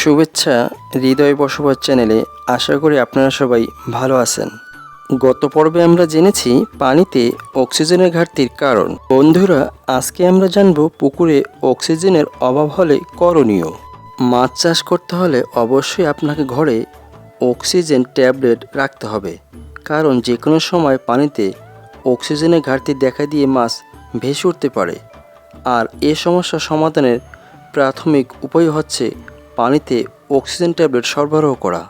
শুভেচ্ছা হৃদয় বসবাস চ্যানেলে আশা করি আপনারা সবাই ভালো আছেন। গত পর্বে আমরা জেনেছি পানিতে অক্সিজেনের ঘাটতির কারণ। বন্ধুরা, আজকে আমরা জানব পুকুরে অক্সিজেনের অভাব হলে করণীয়। মাছ চাষ করতে হলে অবশ্যই আপনাকে ঘরে অক্সিজেন ট্যাবলেট রাখতে হবে। কারণ যে কোনো সময় পানিতে অক্সিজেনের ঘাটতি দেখা দিয়ে মাছ ভেসে উঠতে পারে। আর এ সমস্যা সমাধানের প্রাথমিক উপায় হচ্ছে পানিতে অক্সিজেন ট্যাবলেট সরবরাহ করা।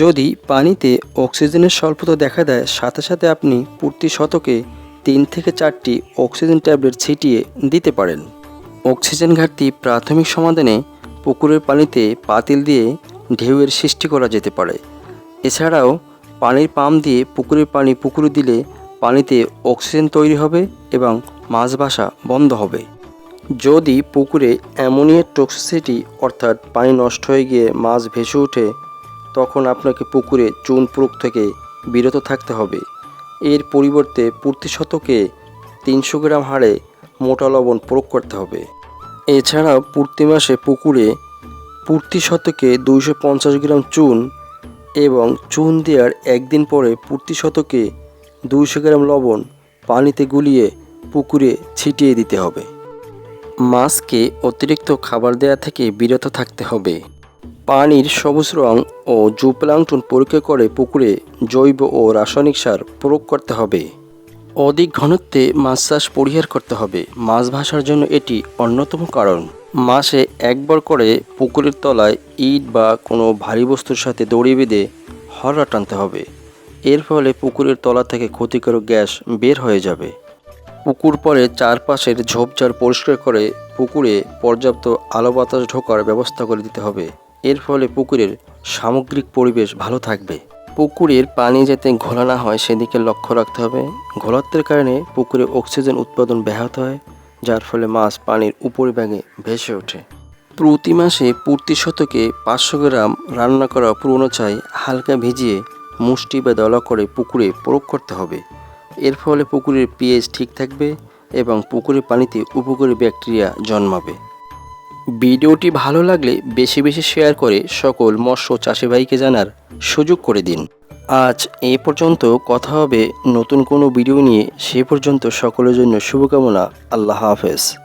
যদি পানিতে অক্সিজেনের স্বল্পতা দেখা দেয়, সাথে সাথে আপনি প্রতি শতকে তিন থেকে চারটি অক্সিজেন ট্যাবলেট ছিটিয়ে দিতে পারেন। অক্সিজেন ঘাটতি প্রাথমিক সমাধানে পুকুরের পানিতে পাতিল দিয়ে ঢেউয়ের সৃষ্টি করা যেতে পারে। এছাড়াও পানির পাম্প দিয়ে পুকুরের পানি পুকুরে দিলে পানিতে অক্সিজেন তৈরি হবে এবং মাছ বাসা বন্ধ হবে। যদি পুকুরে অ্যামোনিয়ার টক্সিসিটি অর্থাৎ পানি নষ্ট হয়ে গিয়ে মাছ ভেসে ওঠে, তখন আপনাকে পুকুরে চুন প্রয়োগ থেকে বিরত থাকতে হবে। এর পরিবর্তে প্রতি শতকে তিনশো গ্রাম হারে মোটা লবণ প্রয়োগ করতে হবে। এছাড়াও প্রতি মাসে পুকুরে প্রতি শতকে দুইশো পঞ্চাশ গ্রাম চুন এবং চুন দেওয়ার একদিন পরে প্রতি শতকে দুইশো গ্রাম লবণ পানিতে গুলিয়ে পুকুরে ছিটিয়ে দিতে হবে। মাছকে অতিরিক্ত খাবার দেওয়া থেকে বিরত থাকতে হবে। পানির সবুজ রং ও জুপ্লাংটন পরীক্ষা করে পুকুরে জৈব ও রাসায়নিক সার প্রয়োগ করতে হবে। অধিক ঘনত্বে মাছ চাষ পরিহার করতে হবে। মাছ ভাসার জন্য এটি অন্যতম কারণ। মাসে একবার করে পুকুরের তলায় ইট বা কোনো ভারী বস্তুর সাথে দড়ি বেঁধে হররা টানতে হবে। এর ফলে পুকুরের তলা থেকে ক্ষতিকারক গ্যাস বের হয়ে যাবে। পুকুর পরে চারপাশের ঝোপঝাড় পরিষ্কার করে পুকুরে পর্যাপ্ত আলো বাতাস ঢোকার ব্যবস্থা করে দিতে হবে। এর ফলে পুকুরের সামগ্রিক পরিবেশ ভালো থাকবে। পুকুরের পানি যাতে ঘোলা না হয় সেদিকে লক্ষ্য রাখতে হবে। ঘোলাত্বের কারণে পুকুরে অক্সিজেন উৎপাদন ব্যাহত হয়, যার ফলে মাছ পানির উপরিভাগে ভেসে ওঠে। প্রতি মাসে প্রতি শতকে পাঁচশো গ্রাম রান্না করা পুরনো চাই হালকা ভিজিয়ে মুষ্টি বা দলা করে পুকুরে প্রয়োগ করতে হবে। এর ফলে পুকুরের পিএইচ ঠিক থাকবে এবং পুকুরের পানিতে উপকারী ব্যাকটেরিয়া জন্মাবে। ভিডিওটি ভালো লাগলে বেশি বেশি শেয়ার করে সকল মৎস্য চাষি ভাইকে জানার সুযোগ করে দিন। আজ এ পর্যন্ত কথা হবে নতুন কোনো ভিডিও নিয়ে। সে পর্যন্ত সকলের জন্য শুভকামনা। আল্লাহ হাফেজ।